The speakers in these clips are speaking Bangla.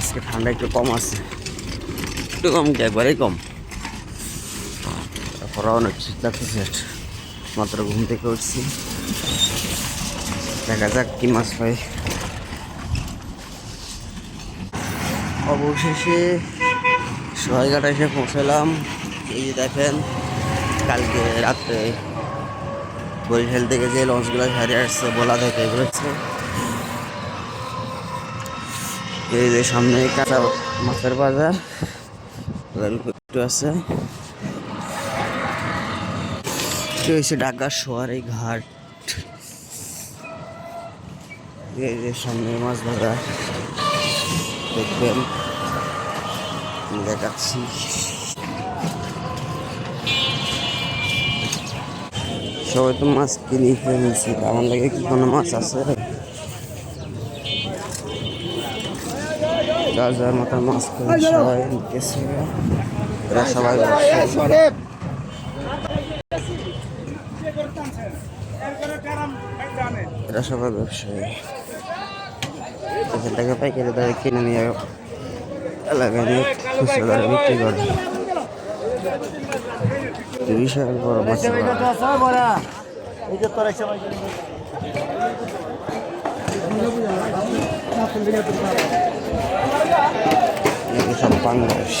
আজকে ঠান্ডা একটু কম আছে। একটু কম কি, একবারেই কম। তারপরে অনেক শীত লাগতেছে মাত্র ঘুম থেকে উঠছি। দেখা যাক কি মাছ পাই অবশেষে সহায়ঘাটা এসে পৌঁছালাম। এই যে দেখেন, কালকে রাত্রে বরিশাল থেকে যে লঞ্চগুলো হারিয়ে আসছে, বলা থেকে ঘুরেছে এই যে সামনে কাঁচা মাছের বাজার একটু আছে। হচ্ছে ঢাকা শোয়ারে ঘাট। এই যে সামনে মাছ বাজার। দেখবেন, দেখাচ্ছি। সবাই তো মাছ কিনে ফেলছি আমার লাগে কি কোনো মাছ আছে? যার যার মতো মাছ কিনে সবাই নিতেছে। এরা সবাই। এরা সবাই ব্যবসায়ী। এখান থেকে পাইকারি দরে কিনে নিয়ে এলাকায় নিয়ে খুচরো দরে বিক্রি করে। বিশাল বড় মাছ এই যে তোর সময় সব পাঙ্গাস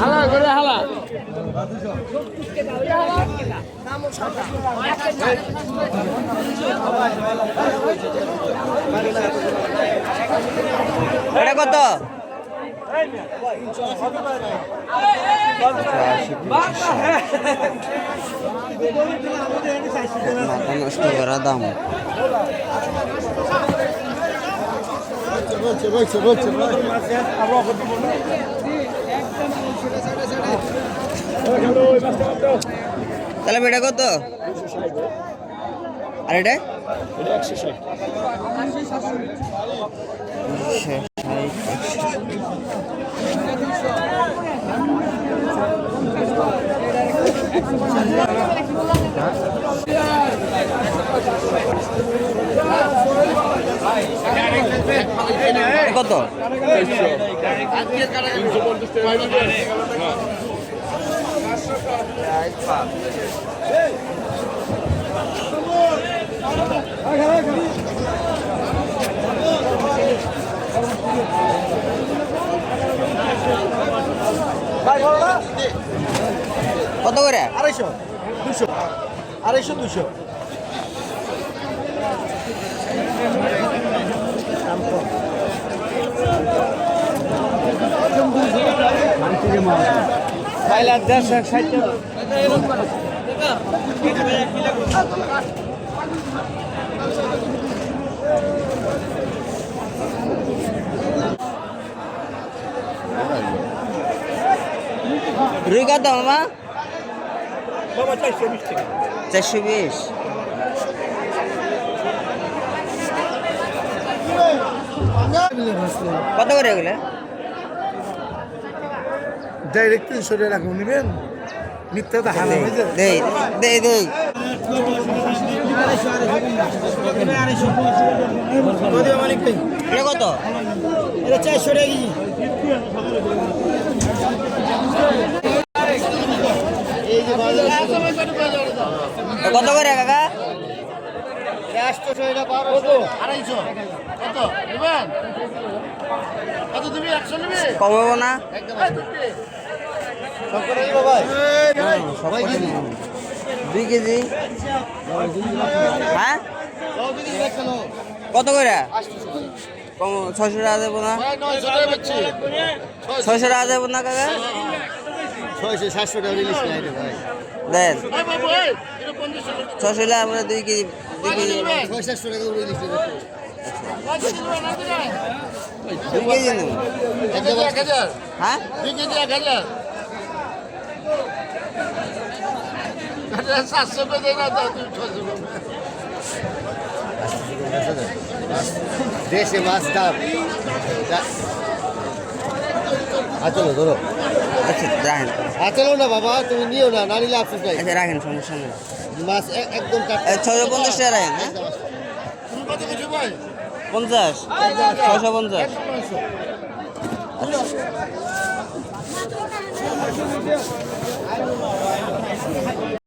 হালা করে হালা। এটা কত? মাথা নষ্ট করা দাম বলছে তাহলে বেটা কত? আর এটা? কত? কত করে? আড়াইশো। দুশো। আড়াইশো দুশো। খাইলা দেড়শো ষাট রুই কত মামা চারশো বিশ। কত করে এগুলো? ডাইরেক্ট তিনশো রাখুন নেবেন। মিথ্যা তো হালা হয়েছে। দেই দেই কত? এটা চারশো টাকা কেজি। কত করে কমাবো না? দুই কেজি। হ্যাঁ? কত করে? ছয়শো টাকা দেবো না? ছয়শো টাকা দেবো না কাকা? ছয়শো সাতশো টাকা রিলিজ নাই রে ভাই। দেন। ছয়শো টাকা আমরা দুই কেজি দুই কেজি। ছয় সাতশো টাকা রিলিজ দুই কেজি। নেব। হ্যাঁ? দেশে মাছ দাম আচলো ধরো। আচ্ছা রাখেন। আচলো না বাবা তুমি নিও না না নিলে আফসোস নাই। আচ্ছা রাখেন সমস্যা নেই। মাছ একদম। ছয়শো পঞ্চাশ টাকা রাখেন হ্যাঁ? পঞ্চাশ? ছয়শো পঞ্চাশ। আচ্ছা